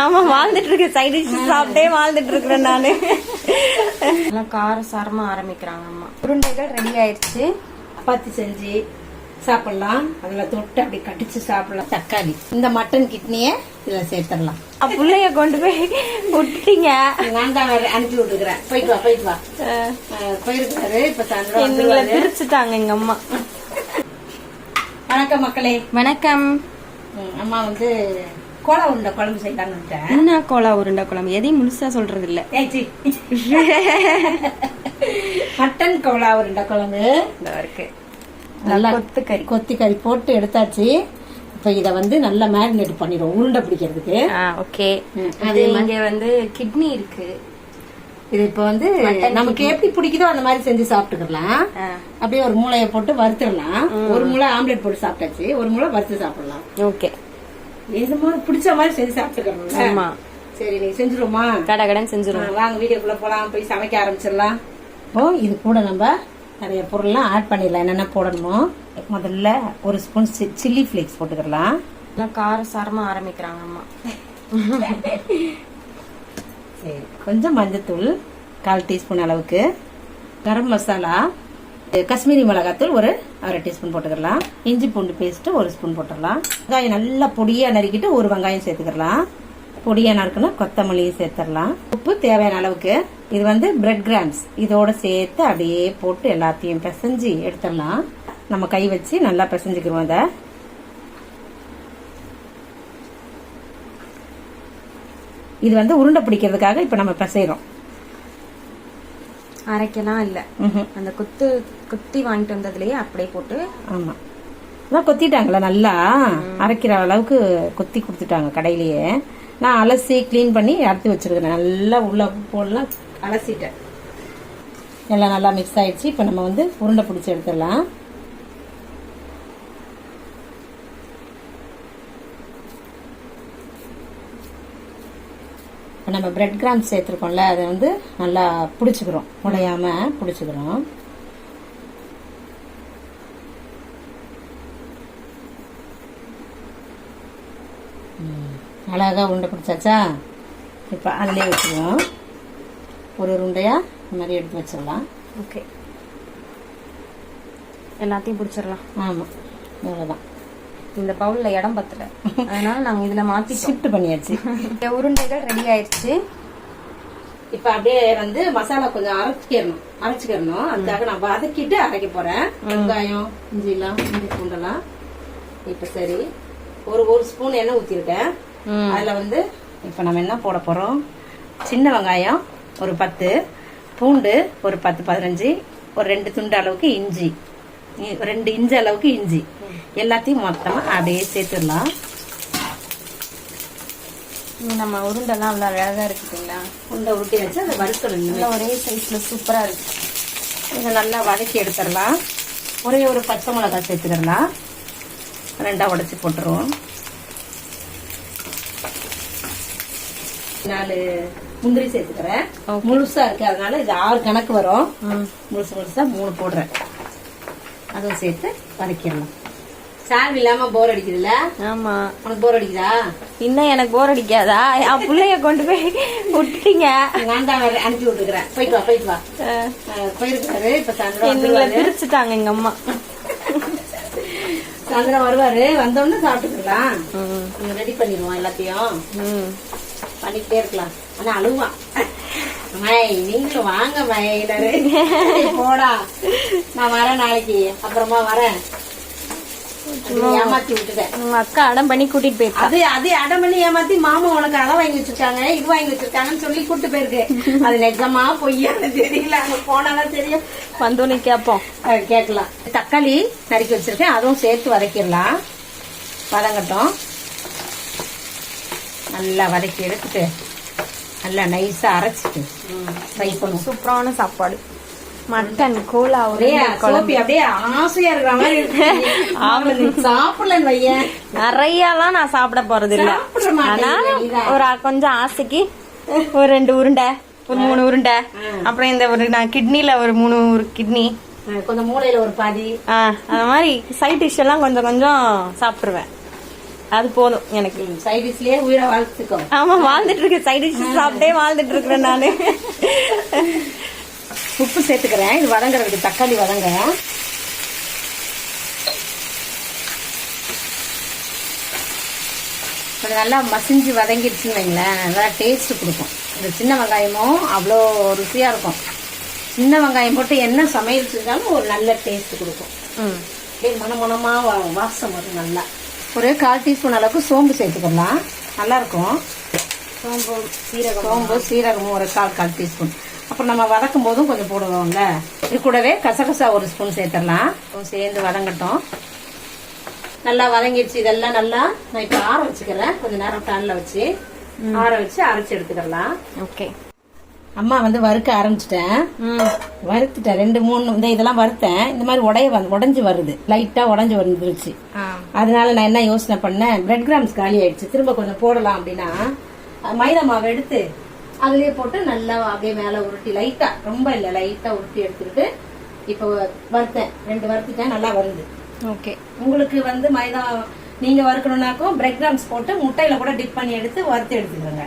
ஆமா வாழ்ந்துட்டு இருக்கேன் சைட் சாப்பிட்டே வாழ்ந்துட்டு இருக்கிறேன் நானு. நல்லா கார சாரமா ஆரம்பிக்கிறாங்க அம்மா. உருண்டைகள் ரெடி ஆயிடுச்சு. சப்பாத்தி செஞ்சு சாப்பிடலாம். அதுல தொட்டு அப்படி கடிச்சு சாப்பிடலாம். தக்காளி. இந்த மட்டன் கிட்னிய இதுல சேர்த்துடலாம். புள்ளைய கொண்டு போய் விட்டீங்க நான் தான் அனுப்பி விட்டுக்கிறேன். போயிட்டு வா போயிட்டு வா. போயிருக்காரு. இப்ப சாயந்தரம். பிரிச்சுட்டாங்க எங்க அம்மா. வணக்கம் மக்களே. வணக்கம். அம்மா வந்து கோலா உருண்டை குழம்பு செய்யலாம்னு விட்டேன் என்ன கோலா உருண்டை குழம்பு? எதையும் முழுசா சொல்றது இல்ல. மட்டன் கோலா உருண்டை குழம்பு. இருக்கு. நல்லா கொத்தி கறி போட்டு எடுத்தாச்சு. இப்ப இத வந்து நல்லா மேரினேட் பண்ணிடுவோம். உருண்டை பிடிக்கிறதுக்கு. ஓகே. அது இங்க வந்து கிட்னி இருக்கு. இது இப்ப வந்து நமக்கு எப்படி பிடிக்குதோ அந்த மாதிரி செஞ்சு சாப்பிட்டுக்கலாம். அப்படியே ஒரு மூளையை போட்டு வறுத்துடலாம். ஒரு மூளை ஆம்லெட் போட்டு சாப்பிட்டாச்சு. ஒரு மூளை வறுத்து சாப்பிடலாம். ஓகே. மாதிரி பிடிச்ச மாதிரி செஞ்சு சாப்பிட்டுக்கணும் ஆமா. சரி நீ செஞ்சிருவோமா? கடை கடன் செஞ்சிரும் ஆ, வாங்க வீடியோக்குள்ள போலாம் போய் சமைக்க ஆரம்பிச்சிடலாம். இப்போ இது கூட நம்ம நிறைய பொருள்லாம் ஆட் பண்ணிடலாம். என்னென்ன போடணுமோ? முதல்ல ஒரு ஸ்பூன் சில்லி ஃபிளேக்ஸ் போட்டுக்கலாம் கார சாரமா ஆரம்பிக்கிறாங்க அம்மா. சரி கொஞ்சம் மஞ்சத்தூள் கால் டீஸ்பூன் அளவுக்கு கரம் மசாலா காஷ்மீரி மிளகாத்தூள் ஒரு அரை டீஸ்பூன் போட்டுக்கலாம். இஞ்சி பூண்டு பேஸ்ட் ஒரு ஸ்பூன் போட்டுடலாம். வெங்காயம் நல்லா பொடியா நறுக்கிட்டு ஒரு வெங்காயம் சேர்த்துக்கலாம். பொடியா நறுக்கணும் கொத்தமல்லியும் சேர்த்துடலாம். உப்பு தேவையான அளவுக்கு. இது வந்து பிரெட் கிராம்ஸ் இதோட சேர்த்து அப்படியே போட்டு எல்லாத்தையும் பிசைஞ்சு எடுத்துடலாம். நம்ம கை வச்சு நல்லா பிசைஞ்சுக்கிறோம் அதை இது வந்து உருண்டை பிடிக்கிறதுக்காக இப்ப நம்ம பிசைறோம். அரைக்கலாம் இல்ல. அந்த குத்து குத்தி வாங்கிட்டு வந்ததுலயே அப்படியே போட்டு ஆமா. அதான் கொத்திட்டாங்களா நல்லா. அரைக்கிற அளவுக்கு கொத்தி கொடுத்துட்டாங்க கடையிலேயே. நான் அலசி க்ளீன் பண்ணி எடுத்து வச்சிருக்கிறேன். நல்லா உள்ள போடலாம். அலசிட்டேன். எல்லாம் நல்லா மிக்ஸ் ஆயிடுச்சு. இப்போ நம்ம வந்து உருண்டை பிடிச்சி எடுத்துடலாம். நம்ம பிரெட் கிராம் சேர்த்துருக்கோம்ல அதை வந்து நல்லா பிடிச்சிக்கிறோம். உடையாம பிடிச்சிக்கிறோம். அழகா உருண்டை பிடிச்சாச்சா? இப்போ அதிலே வச்சுருவோம் ஒரு ஒரு உருண்டையா இந்த மாதிரி எடுத்து வச்சிடலாம். ஓகே. எல்லாத்தையும் பிடிச்சிடலாம். ஆமாம் அவ்வளோதான் இந்த பவுல்ல இடம் பத்தல. அதனால நாங்க இதுல மாத்திட்டோம். ஷிஃப்ட் பண்ணியாச்சு. இந்த உருண்டைகள் ரெடி ஆயிடுச்சு இப்போ அப்படியே வந்து மசாலா கொஞ்சம் அரைச்சிக்கிறணும் அரைச்சிக்கிறணும் அதுக்காக நான் வதக்கிட்டு அரைக்க போறேன். வெங்காயம் இஞ்சிலாம் இஞ்சி பூண்டெல்லாம். இப்போ சரி. ஒரு ஒரு ஸ்பூன் எண்ணெய் ஊற்றிருக்கேன். அதுல வந்து இப்போ நம்ம என்ன போட போறோம்? சின்ன வெங்காயம் ஒரு பத்து பூண்டு ஒரு பத்து பதினஞ்சு ஒரு ரெண்டு துண்டு அளவுக்கு இஞ்சி. ரெண்டு இஞ்சி அளவுக்கு இஞ்சி. எல்லாத்தையும் மொத்தமா அப்படியே சேர்த்துடலாம். நம்ம உருண்டைலாம் அவ்வளவு அழகா இருக்குங்களா உண்டை உருட்டி வச்சு அதை நல்லா ஒரே சைஸ்ல சூப்பரா இருக்கு. இதை நல்லா வதக்கி எடுத்துடலாம். ஒரே ஒரு பச்சை மிளகாய் சேர்த்துக்கலாம் ரெண்டா உடைச்சு போட்டுருவோம். நாலு முந்திரி சேர்த்துக்கிறேன். Okay. முழுசா இருக்கு. அதனால இது ஆறு கணக்கு வரும். முழுசு முழுசா மூணு போடுறேன். அதுவும் சேர்த்து வதக்கிடலாம் சால்வ் இல்லாம போர் அடிக்குதுல்ல? ஆமா. உனக்கு போர் அடிக்குதா? இன்னும் எனக்கு போர் அடிக்காதா? என் பிள்ளைய கொண்டு போய் விட்டீங்க நான் தான் அனுப்பி விட்டுக்கிறேன். போயிட்டு வா போயிட்டு வா. போயிருக்காரு. இப்ப சாயந்தரம் பிரிச்சுட்டாங்க எங்க அம்மா. சாயந்தரம் வருவாரு. வந்தோடனே சாப்பிட்டுக்கலாம். ரெடி பண்ணிடுவோம் எல்லாத்தையும். ம். பண்ணிக்கிட்டே இருக்கலாம். ஆனா அழுவான் நீங்களும் வாங்க மைனரு போடா. நான் வரேன் நாளைக்கு. அப்புறமா வரேன். ஏமாத்தி விட்டுட்டேன் அக்கா அடம் பண்ணி கூட்டிட்டு போயிருக்கா. அது அது அடம் பண்ணி ஏமாத்தி மாமா உனக்கு அதை வாங்கி வச்சிருக்காங்க. இது வாங்கி வச்சிருக்காங்கன்னு சொல்லி கூட்டு போயிருக்கு. அது நிஜமா பொய்யான்னு தெரியல. அங்க போனாதான் தெரியும். வந்தோன்னு கேப்போம் அஹ் கேட்கலாம். தக்காளி நறுக்கி வச்சிருக்கேன். அதுவும் சேர்த்து வதக்கிடலாம். வதங்கட்டும். நல்லா வதக்கி எடுத்துட்டு நல்லா நைஸா அரைச்சிட்டு ஃப்ரை பண்ணுவோம். சூப்பரான சாப்பாடு. மட்டன் கோலா ஒரே சோப்பி அப்படியே ஆசையா இருக்கிற மாதிரி இருக்கு. சாப்பிடலன்னு வையேன் நிறையலாம் நான் சாப்பிட போறது இல்ல நீதான். ஒரு கொஞ்சம் ஆசைக்கு ஒரு ரெண்டு உருண்டை ஒரு மூணு உருண்டை அப்புறம் இந்த ஒரு நான் கிட்னில ஒரு மூணு ஒரு கிட்னி கொஞ்சம் மூளையில ஒரு பாதி. அந்த மாதிரி சைட் டிஷ் எல்லாம் கொஞ்சம் கொஞ்சம் சாப்பிட்டுருவேன். அது போதும். எனக்கு சைடிஷ்லயே உயிரை வாழ்த்துக்கோ. ஆமா வாழ்ந்துட்டு இருக்கேன் சைடு டிஷ் சாப்பிட்டே வாழ்ந்துட்டு இருக்கிறேன் நானு. உப்பு சேர்த்துக்கிறேன். இது வதங்குறதுக்கு தக்காளி வதங்க நல்லா மசிஞ்சு வதங்கிடுச்சுன்னு வைங்களேன். நல்லா டேஸ்ட் கொடுக்கும். இந்த சின்ன வெங்காயமும் அவ்வளோ ருசியாக இருக்கும். சின்ன வெங்காயம் போட்டு என்ன சமையல் செஞ்சாலும் ஒரு நல்ல டேஸ்ட் கொடுக்கும். ம். அப்படியே மணமணமாக வா- வாசம் வரும் நல்லா. ஒரு கால் டீஸ்பூன் அளவுக்கு சோம்பு சேர்த்துக்கலாம். நல்லா இருக்கும் சோம்பு சீரகம் சோம்பு சீரகமும் ஒரு கால் கால் டீஸ்பூன். அப்புறம் நம்ம வதக்கும் போதும் கொஞ்சம் போடுவோம்ல. இது கூடவே கசகசா ஒரு ஸ்பூன் சேர்த்துடலாம். சேர்ந்து வதங்கட்டும். நல்லா வதங்கிடுச்சு. இதெல்லாம் நல்லா நான் இப்போ ஆற வச்சுக்கிறேன். கொஞ்ச நேரம் ஃபேன்ல வச்சு ஆற வச்சு அரைச்சு எடுத்துக்கலாம். ஓகே. அம்மா வந்து வறுக்க ஆரம்பிச்சிட்டேன். வறுத்துட்டேன். ரெண்டு மூணு இந்த இதெல்லாம் வறுத்தேன். இந்த மாதிரி உடைய வந்து உடஞ்சி வருது. லைட்டா உடஞ்சி வந்துருச்சு. அதனால நான் என்ன யோசனை பண்ணேன்? பிரெட் கிராம்ஸ் காலி ஆயிடுச்சு. திரும்ப கொஞ்சம் போடலாம் அப்படின்னா மைதா மாவு எடுத்து அதுலயே போட்டு நல்லா அப்படியே மேல உருட்டி லைட்டா ரொம்ப இல்ல லைட்டா உருட்டி எடுத்துக்கிட்டு இப்போ வறுத்தேன். ரெண்டு வறுத்துட்டேன். நல்லா வருது ஓகே. உங்களுக்கு வந்து மைதா நீங்க வறுக்கணும்னாக்கும் பிரெட் கிராம்ஸ் போட்டு முட்டையில கூட டிப் பண்ணி எடுத்து வறுத்து எடுத்துக்கோங்க.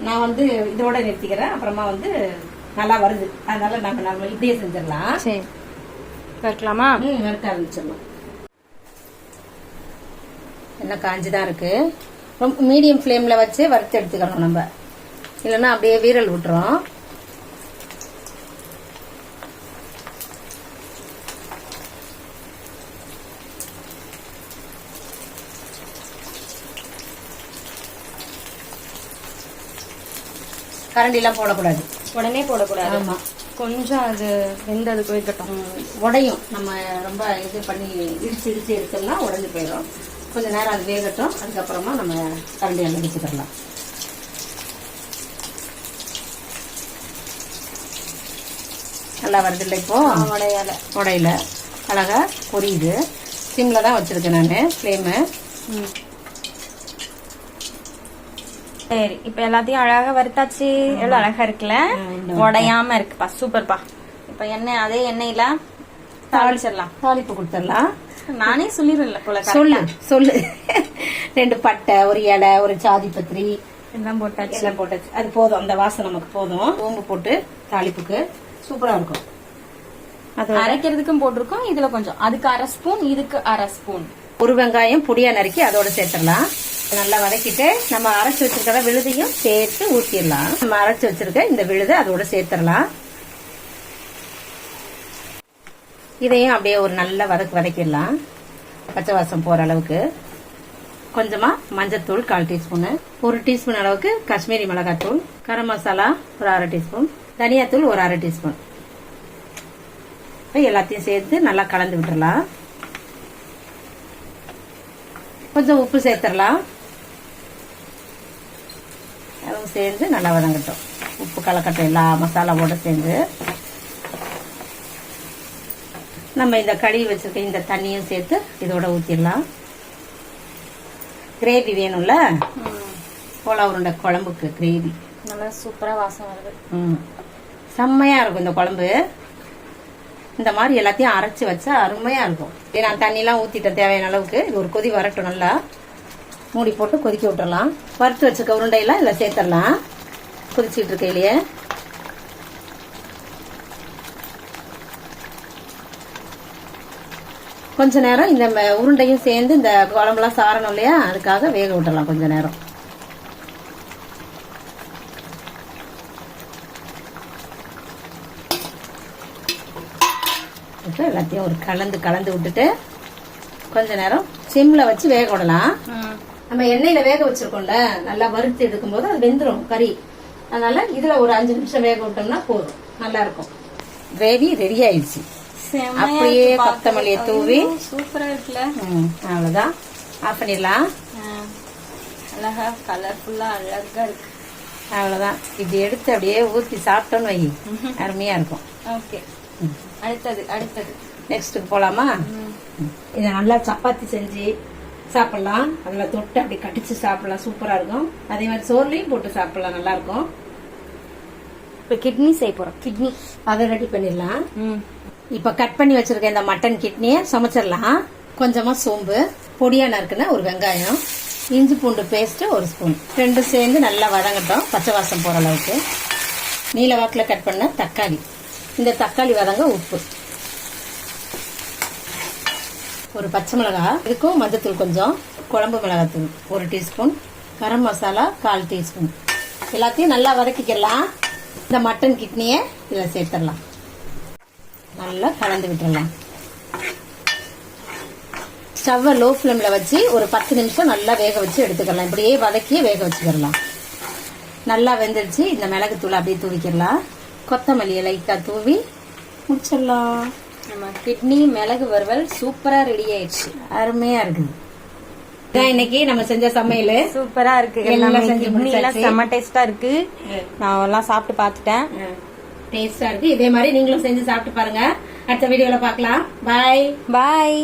நான் வந்து இதோட நிறுத்திக்கிறேன். அப்புறமா வந்து நல்லா வருது. அதனால நம்ம நம்ம இப்படியே செஞ்சிடலாம். சரி. வைக்கலாமா ம் வறுக்க ஆரம்பிச்சிடலாம். எண்ணெய் காஞ்சுதான் இருக்கு. ரொம்ப மீடியம் ஃப்ளேம்ல வச்சு வறுத்து எடுத்துக்கணும் நம்ம. இல்லைன்னா அப்படியே வீரல் விட்டுரும். கரண்டிலாம் போடக்கூடாது. உடனே போடக்கூடாது. ஆமா. கொஞ்சம் அது வெந்ததுக்கு வைக்கட்டும் உடையும். நம்ம ரொம்ப இது பண்ணி இடிச்சு இடிச்சு எடுத்தோம்னா உடைஞ்சு போயிடும். கொஞ்ச நேரம் அது வேகட்டும். அதுக்கப்புறமா நம்ம கரண்டி எல்லாம் வச்சுக்கலாம் நல்லா வருது இல்லை இப்போ உடையால. உடையில. அழகா பொரியுது. சிம்ல தான் வச்சிருக்கேன் நான். ஃப்ளேமு ம். சரி இப்ப எல்லாத்தையும் அழகா வறுத்தாச்சு. எவ்வளவு அழகா இருக்குல்ல? உடையாம இருக்குப்பா சூப்பர்ப்பா இப்ப எண்ணெய் அதே எண்ணெயில தாளிச்சிடலாம். தாளிப்பு கொடுத்துடலாம். நானே சொல்லிடுறேன்ல போல சொல்லு சொல்லு. ரெண்டு பட்டை ஒரு இலை ஒரு சாதி பத்திரி. எல்லாம் போட்டாச்சு. எல்லாம் போட்டாச்சு. அது போதும் அந்த வாசம் நமக்கு போதும். சோம்பு போட்டு தாளிப்புக்கு சூப்பரா இருக்கும். அது அரைக்கிறதுக்கும் போட்டிருக்கோம் இதுல கொஞ்சம். அதுக்கு அரை ஸ்பூன் இதுக்கு அரை ஸ்பூன். ஒரு வெங்காயம் பொடியா நறுக்கி அதோட சேர்த்துடலாம். நல்லா வதக்கிட்டு நம்ம அரைச்சி வச்சிருக்கிற விழுதையும் சேர்த்து ஊற்றிடலாம் நம்ம அரைச்சி வச்சிருக்க இந்த விழுதை அதோட சேர்த்துடலாம். இதையும் அப்படியே ஒரு நல்ல வதக்கு வதக்கிடலாம். பச்சை வாசம் போகிற அளவுக்கு. கொஞ்சமாக மஞ்சத்தூள் கால் டீஸ்பூனு. ஒரு டீஸ்பூன் அளவுக்கு காஷ்மீரி மிளகாத்தூள். கரம் மசாலா ஒரு அரை டீஸ்பூன். தனியாத்தூள் ஒரு அரை டீஸ்பூன். இப்ப எல்லாத்தையும் சேர்த்து நல்லா கலந்து விட்டுடலாம். கொஞ்சம் உப்பு சேர்த்துடலாம். அதுவும் சேர்ந்து நல்லா வதங்கட்டும். உப்பு கலக்கட்டும் எல்லா மசாலாவோட சேர்ந்து. நம்ம இந்த கழுவி வச்சிருக்க இந்த தண்ணியும் சேர்த்து இதோட ஊற்றிடலாம் கிரேவி வேணும்ல? கோலா உருண்டை குழம்புக்கு கிரேவி. நல்லா சூப்பரா வாசம் வருது. ம். செம்மையா இருக்கும் இந்த குழம்பு. இந்த மாதிரி எல்லாத்தையும் அரைச்சு வச்சா அருமையா இருக்கும். நான் தண்ணிலாம் ஊத்திட்டேன் தேவையான அளவுக்கு. இது ஒரு கொதி வரட்டும் நல்லா. மூடி போட்டு கொதிக்க விட்டுறலாம். வறுத்து வச்சுக்க உருண்டையெல்லாம் இதில் சேர்த்துடலாம். கொதிச்சுட்டு இருக்கையிலேயே கொஞ்ச நேரம் இந்த ம- உருண்டையும் சேர்ந்து இந்த குழம்புலாம் சாரணும் இல்லையா? அதுக்காக வேக விட்டுடலாம் கொஞ்ச நேரம். இப்போ எல்லாத்தையும் ஒரு கலந்து கலந்து விட்டுட்டு கொஞ்ச நேரம் சிம்ல வச்சு வேக விடலாம். நம்ம எண்ணெயில வேக வச்சிருக்கோம்ல நல்லா வறுத்து எடுக்கும்போது அது வெந்துடும் கறி. அதனால இதுல ஒரு அஞ்சு நிமிஷம் வேக விட்டோம்னா போதும். நல்லா இருக்கும். கிரேவி ரெடி ஆயிடுச்சு. அப்படியே கொத்தமல்லியை. தூவி. சூப்பரா இருக்குல்ல. ம், அவ்வளவுதான். ஆஃப் பண்ணிடலாம். அழகா கலர்ஃபுல்லா அழகா இருக்கு. அவ்வளவுதான். இப்படி எடுத்து அப்படியே ஊத்தி சாப்பிட்டோன்னு வை. அருமையா இருக்கும். ஓகே. அடுத்தது அடுத்தது. நெக்ஸ்ட்டுக்கு போலாமா? இதை நல்லா சப்பாத்தி செஞ்சு சாப்பிடலாம். அதில் தொட்டு அப்படி கடிச்சு சாப்பிடலாம். சூப்பரா இருக்கும். அதே மாதிரி சோர்லையும் போட்டு சாப்பிடலாம். நல்லா இருக்கும். இப்ப கிட்னி செய்ய போறோம். கிட்னி அதை ரெடி பண்ணிடலாம். ம். இப்ப கட் பண்ணி வச்சிருக்க இந்த மட்டன் கிட்னியை சமைச்சிடலாம். கொஞ்சமாக சோம்பு பொடியாக நறுக்குன ஒரு வெங்காயம் இஞ்சி பூண்டு பேஸ்ட்டு ஒரு ஸ்பூன் ரெண்டும் சேர்ந்து நல்லா வதங்கட்டும். பச்சை வாசம் போகிற அளவுக்கு. நீல வாக்கில் கட் பண்ண தக்காளி. இந்த தக்காளி வதங்க உப்பு. ஒரு பச்சை மிளகாய் இதுக்கும் மஞ்சத்தூள் கொஞ்சம் குழம்பு மிளகாத்தூள் ஒரு டீஸ்பூன் கரம் மசாலா கால் டீஸ்பூன். எல்லாத்தையும் நல்லா வதக்கிக்கலாம். இந்த மட்டன் கிட்னியை இதில் சேர்த்துடலாம். நல்லா கலந்து விட்டுடலாம். ஸ்டவ்வை லோ ஃப்ளேமில் வச்சு ஒரு பத்து நிமிஷம் நல்லா வேக வச்சு எடுத்துக்கலாம். இப்படியே வதக்கியே வேக வச்சுக்கிடலாம். நல்லா வெந்துடுச்சு இந்த மிளகுத்தூள் அப்படியே தூவிக்கிடலாம். கொத்தமல்லியை லைட்டாக தூவி முடிச்சிடலாம். நம்ம கிட்னி மிளகு வறுவல் சூப்பரா ரெடி ஆயிடுச்சு. அருமையா இருக்குது. இதான் இன்னைக்கு நம்ம செஞ்ச சமையல். சூப்பரா இருக்கு. எல்லாம் செஞ்சு எல்லாம். செம்ம டேஸ்டா இருக்கு. நான் எல்லாம் சாப்பிட்டு பார்த்துட்டேன். டேஸ்டா இருக்கு. இதே மாதிரி நீங்களும் செஞ்சு சாப்பிட்டு பாருங்க. அடுத்த வீடியோல பார்க்கலாம். பாய் பாய்